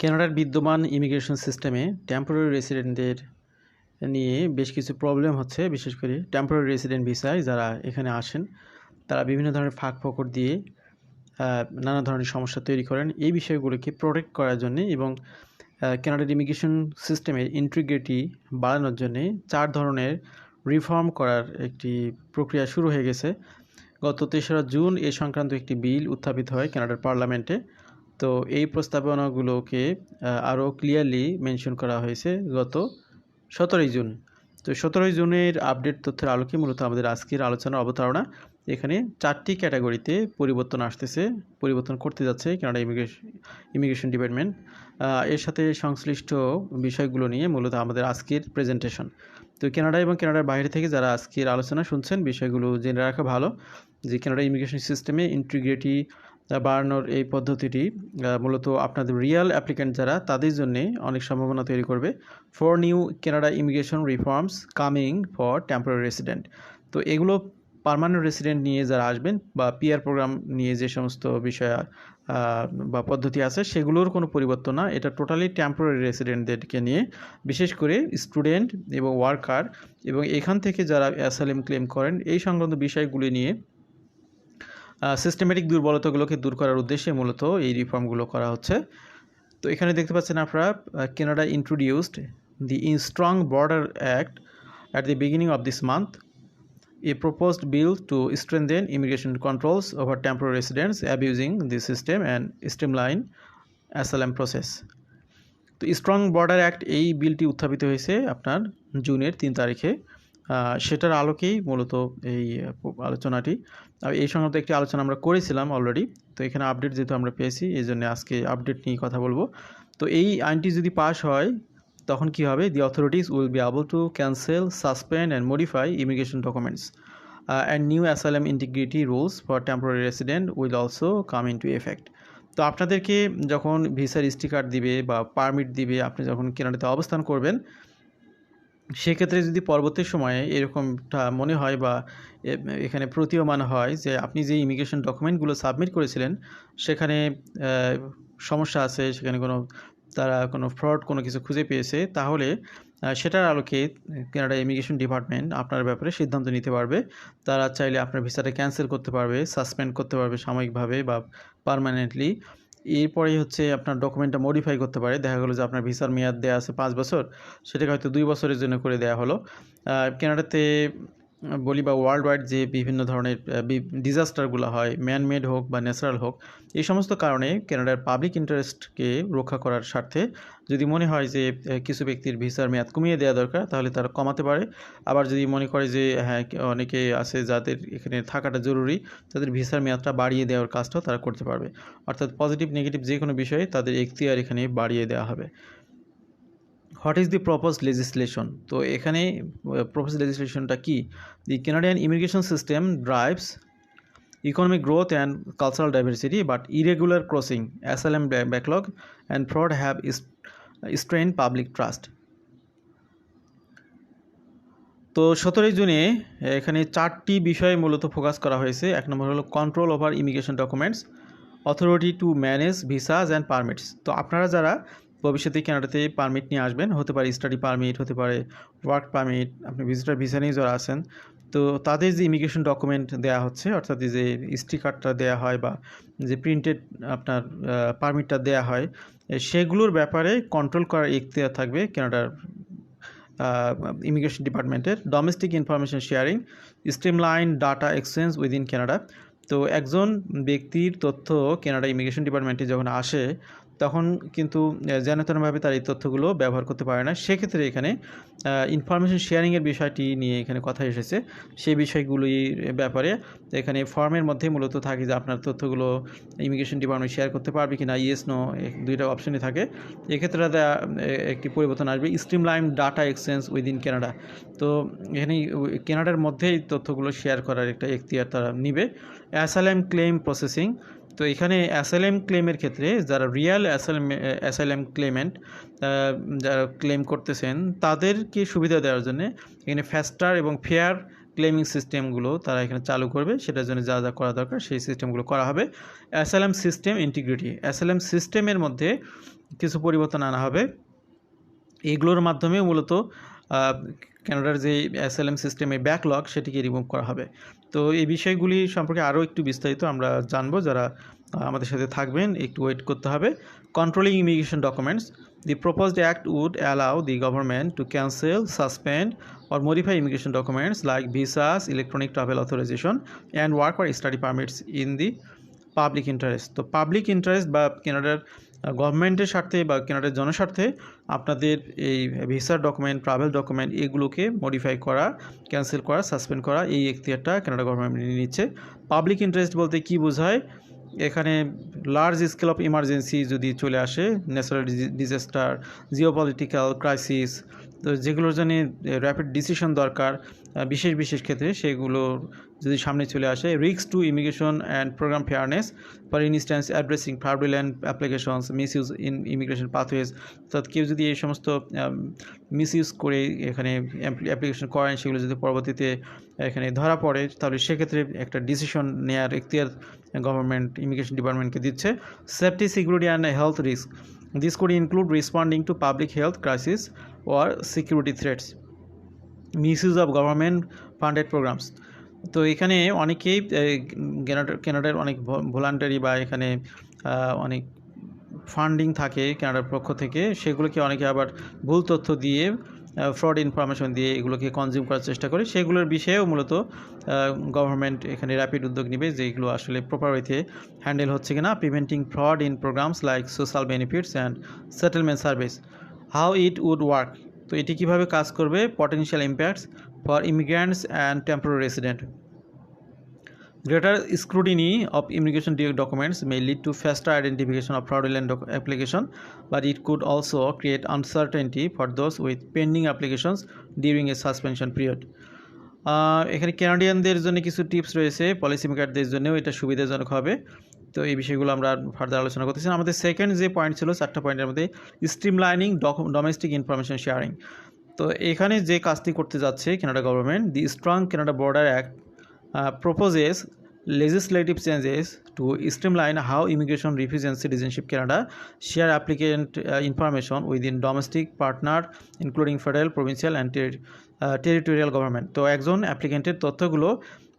কানাডার বিদ্যমান ইমিগ্রেশন সিস্টেমে টেম্পোরারি রেসিডেন্টদের নিয়ে বেশ কিছু প্রবলেম হচ্ছে, বিশেষ করে টেম্পোরারি রেসিডেন্ট ভিসায় যারা এখানে আসেন, তারা বিভিন্ন ধরনের ফাঁক ফকর দিয়ে নানা ধরনের সমস্যা তৈরি করেন। এই বিষয়গুলোকে প্রোটেক্ট করার জন্য এবং কানাডার ইমিগ্রেশন সিস্টেমের ইন্টিগ্রিটি বাড়ানোর জন্যে চার ধরনের রিফর্ম করার একটি প্রক্রিয়া শুরু হয়ে গেছে। গত তেসরা জুন এ সংক্রান্ত একটি বিল উত্থাপিত হয় কানাডার পার্লামেন্টে তো এই প্রস্তাবনাগুলোকে আরও ক্লিয়ারলি মেনশন করা হয়েছে গত সতেরোই জুন। তো সতেরোই জুনের আপডেট তথ্যের আলোকে মূলত আমাদের আজকের আলোচনার অবতারণা। এখানে চারটি ক্যাটাগরিতে পরিবর্তন আসতেছে, পরিবর্তন করতে যাচ্ছে কানাডা ইমিগ্রেশন ইমিগ্রেশন ডিপার্টমেন্ট এর সাথে সংশ্লিষ্ট বিষয়গুলো নিয়ে মূলত আমাদের আজকের প্রেজেন্টেশন তো কানাডা এবং কানাডার বাইরে থেকে যারা আজকের আলোচনা শুনছেন, বিষয়গুলো জেনে রাখা ভালো যে কানাডা ইমিগ্রেশন সিস্টেমে ইন্টিগ্রিটি বাড়ানোর এই পদ্ধতিটি মূলত আপনাদের রিয়েল অ্যাপ্লিক্যান্ট যারা, তাদের জন্যে অনেক সম্ভাবনা তৈরি করবে for new Canada immigration reforms coming for temporary resident তো এগুলো পার্মানেন্ট রেসিডেন্ট নিয়ে যারা আসবেন বা পিআর প্রোগ্রাম নিয়ে যে সমস্ত বিষয় বা পদ্ধতি আছে, সেগুলোর কোনো পরিবর্তন না। এটা টোটালি টেম্পোরারি রেসিডেন্টদেরকে নিয়ে, বিশেষ করে স্টুডেন্ট এবং ওয়ার্কার এবং এখান থেকে যারা অ্যাসাইলেম ক্লেম করেন, এই সংক্রান্ত বিষয়গুলি নিয়ে সিস্টেমেটিক দুর্বলতাগুলোকে দূর করার উদ্দেশ্যে মূলত এই রিফর্মগুলো করা হচ্ছে। তো এখানে দেখতে পাচ্ছেন আপনারা Canada introduced the in strong border act at the beginning of this month a a proposed bill to strengthen immigration controls over temporary residents abusing the system and streamline asylum process. তো strong border act এই বিলটি উত্থাপিত হয়েছে আপনার জুনের তিন তারিখে। সেটার আলোকেই মূলত এই আলোচনাটি। এই সংক্রান্ত একটি আলোচনা আমরা করেছিলাম অলরেডি তো এখানে আপডেট যেহেতু আমরা পেয়েছি, এই জন্য আজকে আপডেট নিয়ে কথা বলব। তো এই আইনটি যদি পাস হয়, তখন কি হবে? The authorities will be able to cancel suspend and modify immigration documents and new asylum integrity rules for temporary resident will also come in to effect তো আপনাদেরকে যখন ভিসার স্টিকার দিবে বা পারমিট দিবে, আপনি যখন কেনাডাতে অবস্থান করবেন সেক্ষেত্রে যদি পরবর্তী সময়ে এরকমটা মনে হয় বা এখানে প্রতীয়মান হয় যে আপনি যে ইমিগ্রেশন ডকুমেন্টগুলো সাবমিট করেছিলেন, সেখানে সমস্যা আছে, সেখানে কোনো, তারা কোনো ফ্রড কোনো কিছু খুঁজে পেয়েছে, তাহলে সেটার আলোকে কানাডা ইমিগ্রেশন ডিপার্টমেন্ট আপনার ব্যাপারে সিদ্ধান্ত নিতে পারবে। তারা চাইলে আপনার ভিসাটা ক্যান্সেল করতে পারবে সাসপেন্ড করতে পারবে সাময়িকভাবে বা পার্মানেন্টলি এরপরেই হচ্ছে আপনার ডকুমেন্টটা মডিফাই করতে পারে। দেখা গেলো যে আপনার ভিসার মেয়াদ দেওয়া আছে পাঁচ বছর, সেটাকে হয়তো দুই বছরের জন্য করে দেওয়া হলো। কানাডাতে বলি বা ওয়ার্ল্ড ওয়াইড যে বিভিন্ন ধরনের ডিজাস্টারগুলো হয় ম্যানমেড হোক বা ন্যাচারাল হোক, এই সমস্ত কারণে কানাডার পাবলিক ইন্টারেস্টকে রক্ষা করার স্বার্থে যদি মনে হয় যে কিছু ব্যক্তির ভিসার মেয়াদ কমিয়ে দেওয়া দরকার, তাহলে তারা কমাতে পারে। আবার যদি মনে করে যে হ্যাঁ অনেকে আছে যাদের এখানে থাকাটা জরুরি, তাদের ভিসার মেয়াদটা বাড়িয়ে দেওয়ার কাজটাও তারা করতে পারবে। অর্থাৎ পজিটিভ নেগেটিভ যে কোনো বিষয়ে তাদের এখতিয়ার এখানে বাড়িয়ে দেওয়া হবে। What is the propose legislation তো এখানে প্রপোজ লেজিসলেশনটা কি? The Canadian immigration system drives economic growth and cultural diversity, but irregular crossing, ba- backlog, and fraud have strained public trust. তো সতেরোই জুনে এখানে চারটি বিষয়ে মূলত ফোকাস করা হয়েছে। এক নম্বর হলো control over immigration documents authority to manage visas and permits তো আপনারা যারা ভবিষ্যতে কানাডাতে পারমিট নিয়ে আসবেন, হতে পারে স্টাডি পারমিট হতে পারে ওয়ার্ক পারমিট আপনি ভিজিটার ভিসা নিয়ে যারা আছেন, তো তাদের যে ইমিগ্রেশন ডকুমেন্ট দেওয়া হচ্ছে, অর্থাৎ যে স্টিকারটা দেওয়া হয় বা যে প্রিন্টেড আপনার পারমিটটা দেওয়া হয় সেগুলোর ব্যাপারে কন্ট্রোল করার এখতিয়ার থাকবে কানাডার ইমিগ্রেশন ডিপার্টমেন্টের domestic information sharing streamline data exchange within Canada তো একজন ব্যক্তির তথ্য কানাডা ইমিগ্রেশন ডিপার্টমেন্টে যখন আসে তখন কিন্তু যেনতেনভাবে তার এই তথ্যগুলো ব্যবহার করতে পারে না। সেক্ষেত্রে এখানে ইনফরমেশন শেয়ারিংয়ের বিষয়টি নিয়ে এখানে কথা এসেছে। সেই বিষয়গুলির ব্যাপারে এখানে ফর্মের মধ্যে মূলত থাকে যে আপনার তথ্যগুলো ইমিগ্রেশন ডিপার্টমেন্ট শেয়ার করতে পারবে কি না ইয়েস নো দুইটা অপশনই থাকে। এক্ষেত্রে একটি পরিবর্তন আসবে। Streamline data exchange within Canada তো এখানে কানাডার মধ্যেই তথ্যগুলো শেয়ার করার একটা এখতিয়ার তারা নিবে। অ্যাসাইলাম ক্লেম প্রসেসিং তো এখানে অ্যাসাইলাম ক্লেমের ক্ষেত্রে যারা রিয়েল অ্যাসাইলাম অ্যাসাইলাম ক্লেমেন্ট যারা ক্লেম করতেছেন, তাদেরকে সুবিধা দেওয়ার জন্য এখানে ফ্যাস্টার এবং ফেয়ার ক্লেমিং সিস্টেমগুলো তারা এখানে চালু করবে। সেটার জন্য যা যা করা দরকার সেই সিস্টেমগুলো করা হবে। অ্যাসাইলাম সিস্টেম ইন্টিগ্রিটি অ্যাসাইলাম সিস্টেমের মধ্যে কিছু পরিবর্তন আনা হবে। এগুলোর মাধ্যমে মূলত ক্যানাডার যে এসএলএম সিস্টেমে ব্যাকলগ সেটিকে রিমুভ করা হবে। তো এই বিষয়গুলি সম্পর্কে আরও একটু বিস্তারিত আমরা জানব যারা আমাদের সাথে থাকবেন একটু ওয়েট করতে হবে। Controlling immigration documents the proposed act would allow the government to cancel suspend or modify immigration documents like visas, electronic travel authorization, and work or study permits in the public interest তো public interest বা কেনাডার গভর্নমেন্টের স্বার্থে বা কেনাডার জনস্বার্থে আপনাদের এই ভিসার ডকুমেন্ট ট্রাভেল ডকুমেন্ট এগুলোকে মডিফাই করা ক্যান্সেল করা সাসপেন্ড করা, এই এখতিয়ারটা কেনাডা গভর্নমেন্ট নিয়ে নিচ্ছে। পাবলিক ইন্টারেস্ট বলতে কি বোঝায়? এখানে লার্জ স্কেল অফ ইমার্জেন্সি যদি চলে আসে ন্যাচারাল ডিজাস্টার জিওপলিটিক্যাল ক্রাইসিস তো যেগুলোর জন্য র্যাপিড ডিসিশন দরকার বিশেষ বিশেষ ক্ষেত্রে সেগুলো যদি সামনে চলে আসে risks to immigration and program fairness for instance addressing fraudulent applications misuse in immigration pathways অর্থাৎ কেউ যদি এই সমস্ত মিস ইউজ করে এখানে অ্যাপ্লিকেশন করেন, সেগুলো যদি পরবর্তীতে এখানে ধরা পড়ে, তাহলে সেক্ষেত্রে একটা ডিসিশন নেয়ার এখতিয়ার গভর্নমেন্ট ইমিগ্রেশন ডিপার্টমেন্টকে দিচ্ছে। Safety security and health risk this could include responding to public health crisis or security threats, misuse of government funded programs. তো এখানে অনেকেই কেনাডার অনেক ভলান্টারি বা এখানে অনেক ফান্ডিং থাকে কেনাডার পক্ষ থেকে, সেগুলোকে অনেকে আবার ভুল তথ্য দিয়ে ফ্রড ইনফরমেশন দিয়ে এগুলোকে কনজিউম করার চেষ্টা করে। সেগুলোর বিষয়েও মূলত গভর্নমেন্ট এখানে র্যাপিড উদ্যোগ নেবে যে এগুলো আসলে প্রপার ওয়েতে হ্যান্ডেল হচ্ছে কিনা preventing fraud in programs like social benefits and settlement service how it would work তো এটি কীভাবে কাজ করবে? Potential impacts for immigrants and temporary resident Greater scrutiny of immigration documents may lead to faster identification of fraudulent application, but it could also create uncertainty for those with pending applications during a suspension period. এখানে ক্যানাডিয়ানদের জন্য কিছু tips রয়েছে policy মেকারদের জন্যও এটা সুবিধাজনক হবে তো এই বিষয়গুলো আমরা ফার্দার আলোচনা করতেছি আমাদের সেকেন্ড যে পয়েন্ট ছিল চারটা পয়েন্টের মধ্যে streamlining domestic information sharing তো এখানে যে কাজটি করতে যাচ্ছে Canada government the strong Canada border act proposes legislative changes to streamline how immigration refugees and citizenship Canada share applicant information within domestic partner including federal provincial and territorial government তো একজন অ্যাপ্লিকেন্টের তথ্যগুলো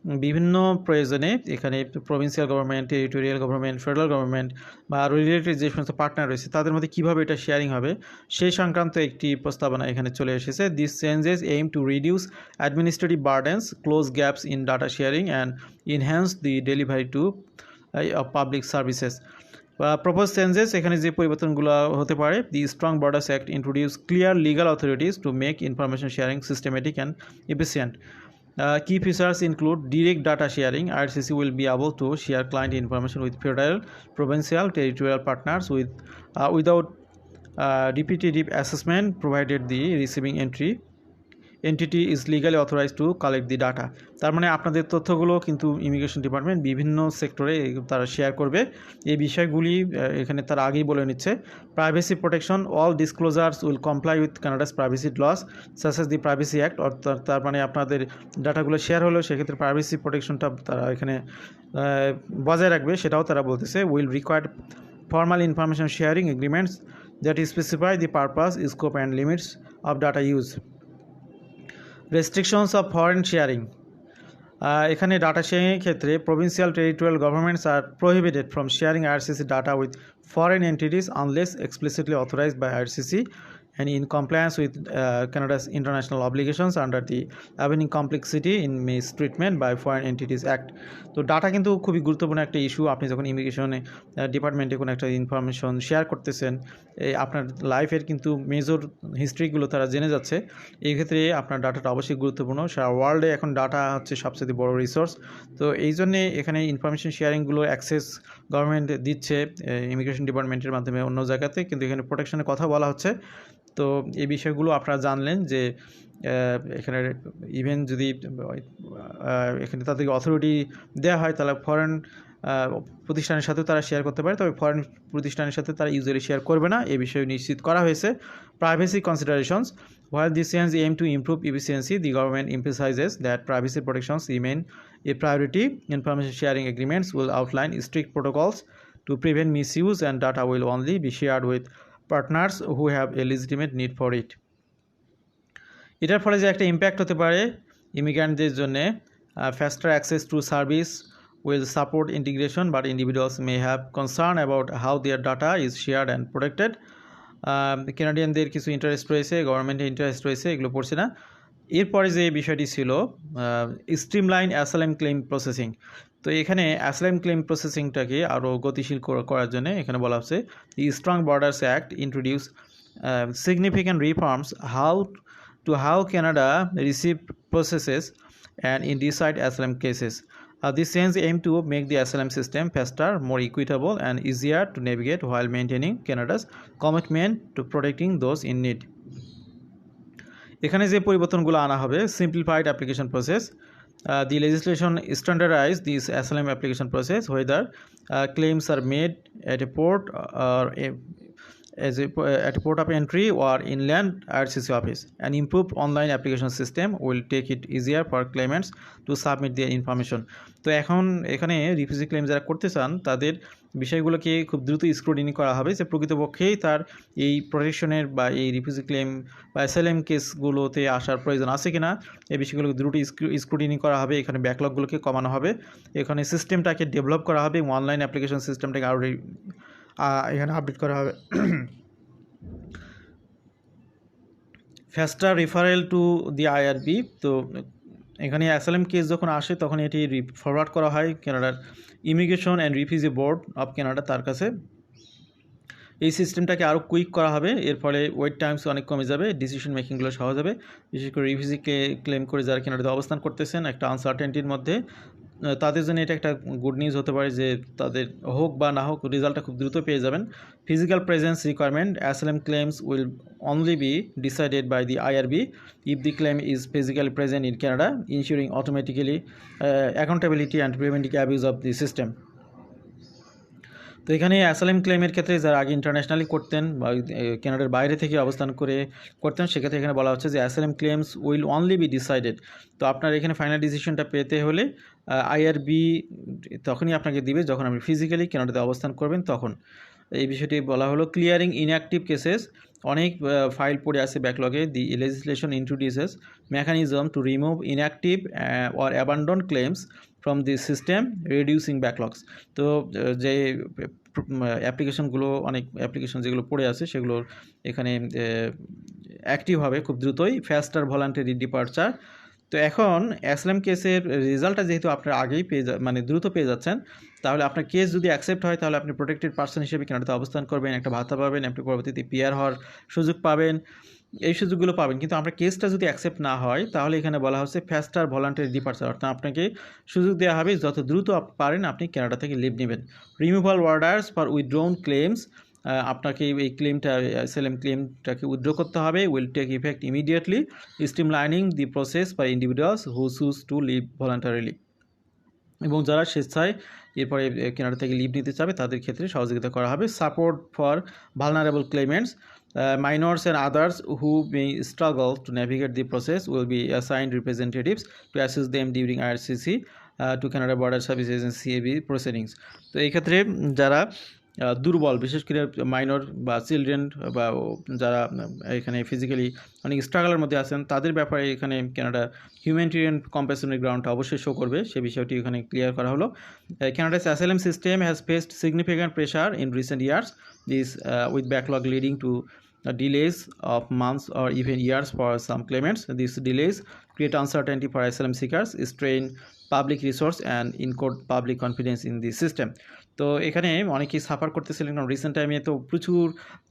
বিভিন্ন প্রয়োজনে এখানে provincial government territorial government federal government বা related যে সমস্ত পার্টনার রয়েছে, তাদের মধ্যে কীভাবে এটা শেয়ারিং হবে, সেই সংক্রান্ত একটি প্রস্তাবনা এখানে চলে এসেছে। This changes aim to reduce administrative burdens close gaps in data sharing and enhance the delivery to public services propose changes এখানে যে পরিবর্তনগুলো হতে পারে the strong borders act introduce clear legal authorities to make information sharing systematic and efficient Uh, key features include direct data sharing. IRCC will be able to share client information with federal, provincial, territorial partners with uh, without uh, repetitive assessment, provided the receiving entry entity is legally authorize to collect the data তার মানে আপনাদের তথ্যগুলো কিন্তু immigration department বিভিন্ন সেক্টরে তারা share করবে। এই বিষয়গুলি এখানে তারা আগেই বলে নিচ্ছে। Privacy protection all disclosures will comply with Canada's privacy laws such as the privacy act অর্থাৎ তার মানে আপনাদের ডাটাগুলো শেয়ার হলেও সেক্ষেত্রে প্রাইভেসি প্রোটেকশনটা তারা এখানে বজায় রাখবে, সেটাও তারা বলতেছে। Will required formal information sharing agreements that specify the purpose scope and limits of data use restrictions of foreign sharing এখানে ডাটা শেয়ারিংয়ের ক্ষেত্রে provincial territorial governments are prohibited from sharing IRCC data with foreign entities unless explicitly authorized by IRCC and in compliance with uh, Canada's international obligations under the Availing Complexity in Mistreatment by Foreign Entities Act. তো data কিন্তু খুবই গুরুত্বপূর্ণ একটা issue আপনি যখন ইমিগ্রেশনে ডিপার্টমেন্টে কোনো একটা ইনফরমেশন শেয়ার করতেছেন এই আপনার লাইফের কিন্তু মেজর হিস্ট্রিগুলো তারা জেনে যাচ্ছে। এই ক্ষেত্রে আপনার ডাটাটা অবশ্যই গুরুত্বপূর্ণ। সারা ওয়ার্ল্ডে এখন ডাটা হচ্ছে সবচেয়ে বড় রিসোর্স তো এই জন্যে এখানে ইনফরমেশন শেয়ারিংগুলো অ্যাক্সেস গভর্নমেন্ট দিচ্ছে ইমিগ্রেশন ডিপার্টমেন্টের মাধ্যমে অন্য জায়গাতে। কিন্তু এখানে প্রোটেকশনের কথা বলা হচ্ছে। তো এই বিষয়গুলো আপনারা জানলেন যে এখানে ইভেন যদি এখানে তাদেরকে অথরিটি দেওয়া হয়, তাহলে ফরেন প্রতিষ্ঠানের সাথে তারা শেয়ার করতে পারে। তবে ফরেন প্রতিষ্ঠানের সাথে তারা ইউজারি শেয়ার করবে না। এ বিষয়ে নিশ্চিত করা হয়েছে। Privacy considerations while change aim to improve efficiency the government emphasizes that privacy protections remain a priority information sharing agreements will outline strict protocols to prevent misuse and data will only be shared with partners who have a need for it এটার ফলে যে একটা impact হতে পারে ইমিগ্রান্টদের জন্যে faster access to service will support integration, but individuals may have concern about how their data is shared and protected. কেনাডিয়ানদের কিছু interest রয়েছে গভর্নমেন্টের ইন্টারেস্ট রয়েছে, এগুলো পড়ছে না। এরপরে যে বিষয়টি ছিল স্ট্রিমলাইন অ্যাসালাম ক্লেম প্রসেসিং তো এখানে অ্যাসলাইম ক্লেম প্রসেসিংটাকে আরও গতিশীল করার জন্য এখানে বলা হচ্ছে the strong borders act introduce significant reforms how to how Canada receive processes and in decide asylum cases are this change aim to make the asylum system faster more equitable and easier to navigate while maintaining Canada's commitment to protecting those in need এখানে যে পরিবর্তনগুলো আনা হবে simplified application process the this standardize application process whether uh, claims are made at a port or a, as a, at a port of entry or inland RCC office. An improved online application system will take it easier for claimants to submit their information. তো এখন এখানে refugee claim যারা করতে চান তাদের বিষয়গুলোকে খুব দ্রুত স্ক্রুটিনি করা হবে যে প্রকৃতপক্ষেই তার এই প্রোটেকশনের বা এই রিফিউজি ক্লেম বা এসএলএম কেসগুলোতে আসার প্রয়োজন আছে কিনা এই বিষয়গুলোকে দ্রুত স্ক্রুটিনি করা হবে, এখানে ব্যাকলগগুলোকে কমানো হবে। এখানে সিস্টেমটাকে ডেভেলপ করা হবে এবং অনলাইন অ্যাপ্লিকেশন সিস্টেমটাকে আরও এখানে আপডেট করা হবে। Faster referral to the IRB তো এখানে অ্যাসালেম কেস যখন আসে, তখন এটি ফরওয়ার্ড করা হয় কেনাডার immigration and refugee board of Canada তার কাছে। এই সিস্টেমটাকে আরও কুইক করা হবে, এর ফলে ওয়েট টাইমস অনেক কমে যাবে ডিসিশন মেকিংগুলো সহজ হবে। বিশেষ করে রিফিউজিকে ক্লেম করে যারা কেনাডাতে অবস্থান করতেছেন, একটা আনসার্টেনটির মধ্যে। তাদের জন্য এটা একটা গুড নিউজ হতে পারে যে তাদের হোক বা না হোক রেজাল্টটা খুব দ্রুত পেয়ে যাবেন। Physical presence requirement asylum claims will only be decided by the IRB if the claim is physically present in Canada ensuring automatically accountability and preventing abuse of the system তো এখানে অ্যাসালাম ক্লেমের ক্ষেত্রে যারা আগে ইন্টারন্যাশনালি করতেন বা কেনাডার বাইরে থেকে অবস্থান করে করতেন, সেক্ষেত্রে এখানে বলা হচ্ছে যে asylum claims will only be decided. তো আপনার এখানে ফাইনাল ডিসিশনটা পেতে হলে আইআরবি তখনই আপনাকে দিবে যখন আপনি ফিজিক্যালি কেনাডাতে অবস্থান করবেন তখন। এই বিষয়টি বলা হলো ক্লিয়ারিং ইনঅ্যাক্টিভ কেসেস অনেক ফাইল পড়ে আছে ব্যাকলগে the legislation introduces mechanism to remove inactive or abandon claims from the system reducing backlogs তো যে অ্যাপ্লিকেশনগুলো অনেক অ্যাপ্লিকেশন যেগুলো পড়ে আছে সেগুলোর এখানে অ্যাক্টিভ হবে খুব দ্রুতই ফাস্টার ভলান্টারি ডিপার্চার তো এখন অ্যাসলাম কেসের রেজাল্টটা যেহেতু আপনার আগেই পেয়ে মানে দ্রুত পেয়ে যাচ্ছেন, তাহলে আপনার কেস যদি অ্যাকসেপ্ট হয়, তাহলে আপনি প্রোটেক্টেড পার্সন হিসেবে কেনাডাতে অবস্থান করবেন, একটা ভাতা পাবেন, আপনি পরবর্তীতে পিয়ার হওয়ার সুযোগ পাবেন। এই সুযোগগুলো পাবেন। কিন্তু আপনার কেসটা যদি অ্যাকসেপ্ট না হয়, তাহলে এখানে বলা হচ্ছে ফ্যাস্টার ভলান্টারি ডিপার্চার অর্থাৎ আপনাকে সুযোগ দেওয়া হবে, যত দ্রুত পারেন আপনি কেনাডা থেকে লিভ নেবেন। Removal orders for withdrawn claims আপনাকে এই ক্লেমটা এসএলএম ক্লেমটাকে উইথড্র করতে হবে। Will take effect immediately streamlining the process for individuals who choose to leave voluntarily এবং যারা স্বেচ্ছায় এরপরে কেনাডা থেকে লিভ নিতে চাবে, তাদের ক্ষেত্রে সহযোগিতা করা হবে। Support for vulnerable claimants minors and others who may struggle to navigate the process will be assigned representatives to assist them during IRCC uh, to Canada Border Service Agency CAB proceedings. তো এই ক্ষেত্রে যারা দুর্বল বিশেষ করে minor বা children বা যারা এখানে ফিজিক্যালি অনেক স্ট্রাগলের মধ্যে আছেন তাদের ব্যাপারে এখানে কানাডা হিউম্যানিটেরিয়ান কম্পেশনের গ্রাউন্ডটা অবশ্যই শো করবে। সে বিষয়টি এখানে ক্লিয়ার করা হলো। Canada's asylum system has faced significant pressure in recent years this with backlog leading to delays of months or even years for some claimants. These delays create uncertainty for asylum seekers, strain public resource and encode public confidence in the system. তো এখানে অনেকেই suffer করতেছিলেন কারণ recent টাইমে তো প্রচুর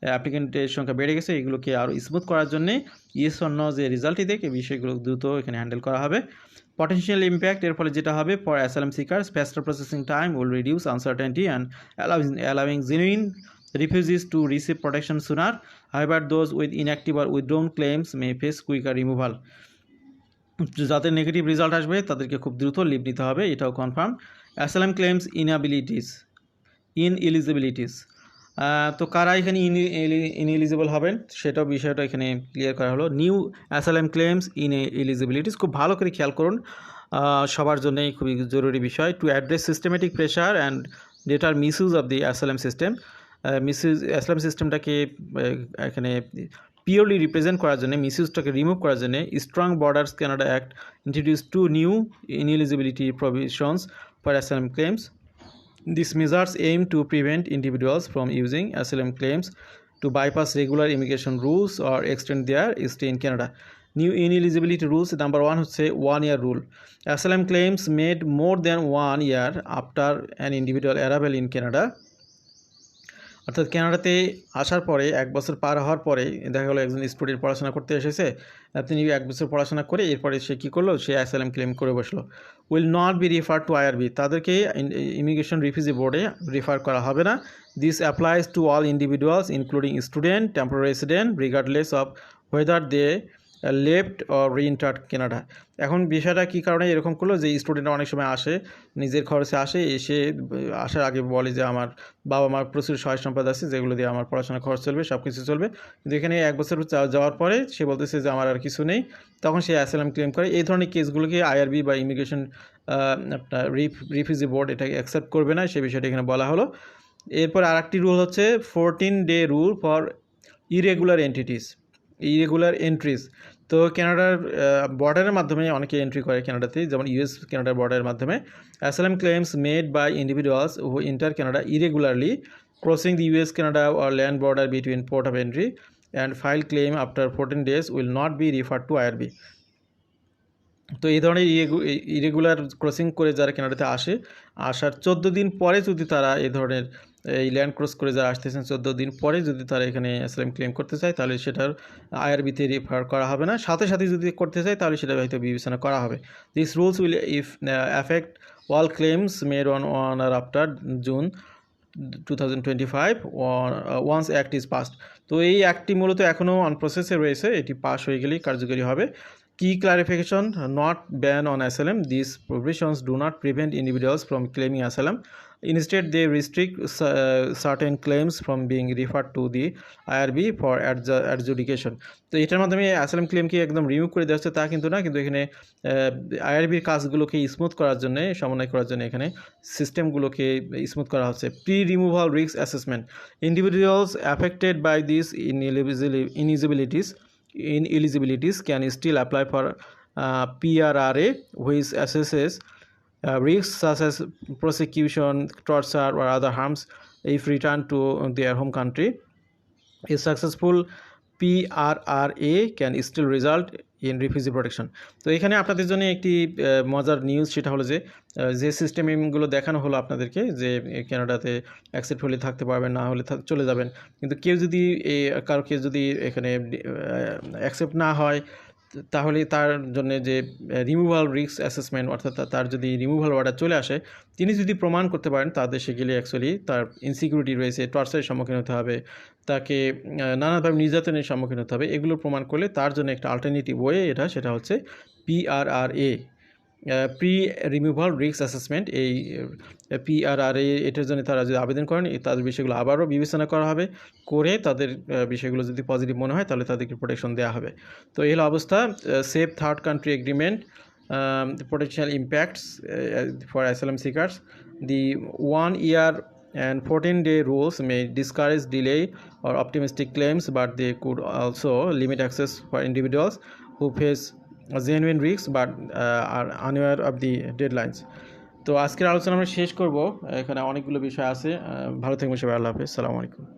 অ্যাপ্লিকেন্টের সংখ্যা বেড়ে গেছে এগুলোকে আরও স্মুথ করার জন্যে ইয়েস অন্য যে রিজাল্টই দেখ এই বিষয়গুলো দ্রুত এখানে হ্যান্ডেল করা হবে পটেন্সিয়াল ইম্প্যাক্ট এর ফলে যেটা হবে for asylum seekers faster processing time will reduce uncertainty and allowing genuine refugees to receive protection sooner. However, those with inactive or withdrawn claims may face quicker removal. যাদের negative result আসবে তাদেরকে খুব দ্রুত leave নিতে হবে এটাও confirm asylum claims inabilities in eligibilities তো কারা এখানে ইন এলিজিবল হবেন? সেটাও বিষয়টা এখানে ক্লিয়ার করা হলো। New asylum claims in eligibilities খুব ভালো করে খেয়াল করুন। সবার জন্যই খুবই জরুরি বিষয়। To address systematic pressure and ডেটার misuse of the asylum system misuse asylum সিস্টেমটাকে এখানে পিওরলি রিপ্রেজেন্ট করার জন্য মিসইউজটাকে রিমুভ করার জন্যে strong borders Canada act introduce to new ineligibility provisions for asylum claims this measures aim to prevent individuals from using asylum claims to bypass regular immigration rules or extend their stay in Canada new ineligibility rules number one হচ্ছে one year rule asylum claims made more than one year after an individual arrival in Canada অর্থাৎ কানাডাতে আসার পরে এক বছর পার হওয়ার পরে দেখা গেলো একজন স্টুডেন্ট পড়াশোনা করতে এসেছে। তিনি এক বছর পড়াশোনা করে এরপরে সে কী করল? সে অ্যাসাইলাম ক্লেম করে বসল। Will not be refer to IRB তাদেরকে ইমিগ্রেশন রিফিউজি বোর্ডে রিফার করা হবে না। This applies to all individuals including student temporary resident regardless of whether they left or reentered Canada এখন বিষয়টা কী কারণে এরকম করল? যে স্টুডেন্টরা অনেক সময় আসে, নিজের খরচে আসে, এসে আসার আগে বলে যে আমার বাবা মার প্রচুর সহায় সম্পদ আছে, যেগুলো দিয়ে আমার পড়াশোনা খরচ চলবে সব কিছু চলবে। কিন্তু এখানে এক বছর যাওয়ার পরে সে বলতেছে যে আমার আর কিছু নেই। তখন সে অ্যাসাইলাম ক্লেম করে। এই ধরনের কেসগুলোকে আইআরবি বা ইমিগ্রেশন আপনার রিফিউজি বোর্ড এটাকে অ্যাকসেপ্ট করবে না, সে বিষয়টা এখানে বলা হলো। এরপর আরেকটি রুল হচ্ছে fourteen day rule for irregular entities irregular entries তো কানাডার বর্ডারের মাধ্যমে অনেকে এন্ট্রি করে কানাডাতে যেমন ইউএস কানাডার বর্ডারের মাধ্যমে। Asylum claims made by individuals who enter Canada irregularly crossing the US Canada or land border between port of entry and file claim after fourteen days will not be refer to IRB তো এই ধরনের irregular crossing করে যারা কানাডাতে আসে, আসার চোদ্দ দিন পরে যদি তারা এই ধরনের এই ল্যান্ড ক্রস করে যারা আসতেছেন চোদ্দ দিন পরে যদি তারা এখানে অ্যাসলাম ক্লেম করতে চায়, তাহলে সেটার আইআরবিতে রেফার করা হবে না। সাথে সাথে যদি করতে চায়, তাহলে সেটা হয়তো বিবেচনা করা হবে। This rules will if affect all claims made on one or after June two thousand twenty five once act is passed তো এই অ্যাক্টটি মূলত এখনও অন প্রসেসে রয়েছে। এটি পাস হয়ে গেলেই কার্যকরী হবে। Key clarification not ban on asylum. This provisions do not prevent individuals from claiming asylum. Instead, they restrict uh, certain claims from being referred to the IRB for adjudication. তো এটার মাধ্যমে অ্যাসালাম ক্লেমকে একদম remove করে দেওয়া হচ্ছে তা কিন্তু না কিন্তু এখানে আইআরবির কাজগুলোকে স্মুথ করার জন্য সমন্বয় করার জন্য এখানে সিস্টেমগুলোকে স্মুথ করা হচ্ছে pre removal risk assessment individuals affected by this ineligibilities can still apply for uh, PRRA, which assesses uh, risks such as prosecution, torture, or other harms if returned to their home country. A successful PRRA can still result in refugee protection তো এখানে আপনাদের জন্য একটি মজার news সেটা হলো যে যে সিস্টেমগুলো দেখানো হলো আপনাদেরকে যে কানাডাতে অ্যাকসেপ্ট হলে থাকতে পারবেন না হলে চলে যাবেন কিন্তু কেউ যদি এই কারোকে যদি এখানে অ্যাকসেপ্ট না হয় তাহলে তার জন্য যে রিমুভাল রিস্ক অ্যাসেসমেন্ট অর্থাৎ তার যদি রিমুভাল অর্ডার চলে আসে, তিনি যদি প্রমাণ করতে পারেন, তাদের দেশে গেলে অ্যাকচুয়ালি তার ইনসিকিউরিটি রয়েছে টর্চারের সম্মুখীন হতে হবে, তাকে নানাভাবে নির্যাতনের সম্মুখীন হতে হবে, এগুলো প্রমাণ করলে তার জন্য একটা আলটারনেটিভ ওয়ে এটা, সেটা হচ্ছে PRRA pre removal risk assessment এই পিআরআর এটার জন্য তারা যদি আবেদন করেন তাদের বিষয়গুলো আবারও বিবেচনা করা হবে, করে তাদের বিষয়গুলো যদি পজিটিভ মনে হয়, তাহলে তাদেরকে প্রোটেকশন দেওয়া হবে। তো এই অবস্থা safe third country agreement potential impacts for asylum seekers the one year and fourteen day rules may discourage delay or optimistic claims but they could also limit access for individuals who face genuine রিক্স but are unaware of the deadlines তো আজকের আলোচনা আমরা শেষ করব। এখানে অনেকগুলো বিষয় আছে। ভালো থাকবেন সবাই। আল্লাহ হাফিজ। সালামু আলাইকুম।